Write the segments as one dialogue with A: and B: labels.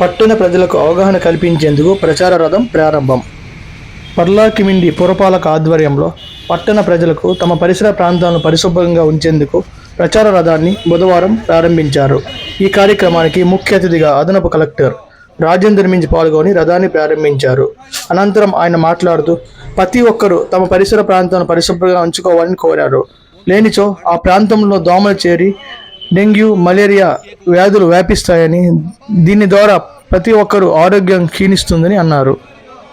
A: పట్టణ ప్రజలకు అవగాహన కల్పించేందుకు ప్రచార రథం ప్రారంభం. పర్లాకిమిండి పురపాలక ఆధ్వర్యంలో పట్టణ ప్రజలకు తమ పరిసర ప్రాంతాలను పరిశుభ్రంగా ఉంచేందుకు ప్రచార రథాన్ని బుధవారం ప్రారంభించారు. ఈ కార్యక్రమానికి ముఖ్య అతిథిగా అదనపు కలెక్టర్ రాజేందర్ మించి పాల్గొని రథాన్ని ప్రారంభించారు. అనంతరం ఆయన మాట్లాడుతూ ప్రతి ఒక్కరూ తమ పరిసర ప్రాంతాలను పరిశుభ్రంగా ఉంచుకోవాలని కోరారు. లేనిచో ఆ ప్రాంతంలో దోమలు చేరి డెంగ్యూ మలేరియా వ్యాధులు వ్యాపిస్తాయని దీని ద్వారా ప్రతి ఒక్కరూ ఆరోగ్యం క్షీణిస్తుందని అన్నారు.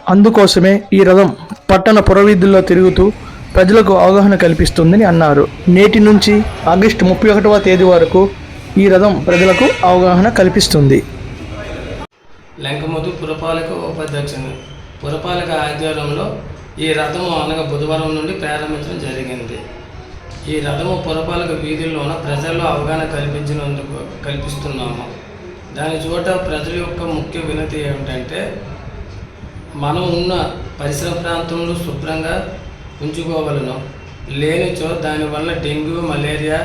A: అందుకోసమే ఈ రథం పట్టణ పురవీధుల్లో తిరుగుతూ ప్రజలకు అవగాహన కల్పిస్తుందని అన్నారు. నేటి నుంచి ఆగస్టు ముప్పై ఒకటవ తేదీ వరకు ఈ రథం ప్రజలకు అవగాహన కల్పిస్తుంది.
B: లెంకమూతు పురపాలక ఉపాధ్యక్షుని పురపాలక ఆధ్వర్యంలో ఈ రథము అనగా బుధవారం నుండి ప్రారంభించడం జరిగింది. ఈ రథము పురపాలక వీధుల్లోన ప్రజల్లో అవగాహన కల్పించినందుకు కల్పిస్తున్నాము. దాని చోట ప్రజల యొక్క ముఖ్య వినతి ఏమిటంటే మనం ఉన్న పరిసర ప్రాంతంలో శుభ్రంగా ఉంచుకోవలను. లేనిచో దానివల్ల డెంగ్యూ మలేరియా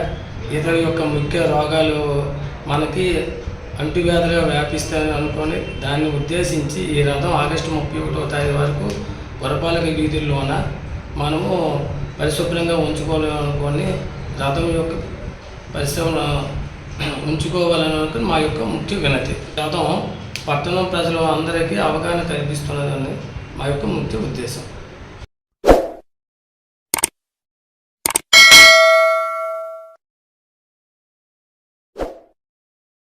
B: ఇతర యొక్క ముఖ్య రోగాలు మనకి అంటువ్యాధులుగా వ్యాపిస్తాయని అనుకొని దాన్ని ఉద్దేశించి ఈ రథం ఆగస్టు ముప్పై ఒకటో తారీఖు వరకు పురపాలక వీధుల్లోన మనము పరిశుభ్రంగా ఉంచుకోవాలనుకోని రథం యొక్క పరిశ్రమ ఉంచుకోవాలని మా యొక్క ముఖ్య వినతి. రథం పట్టణం ప్రజలు అందరికీ అవగాహన కల్పిస్తున్నదని మా యొక్క ముఖ్య ఉద్దేశం.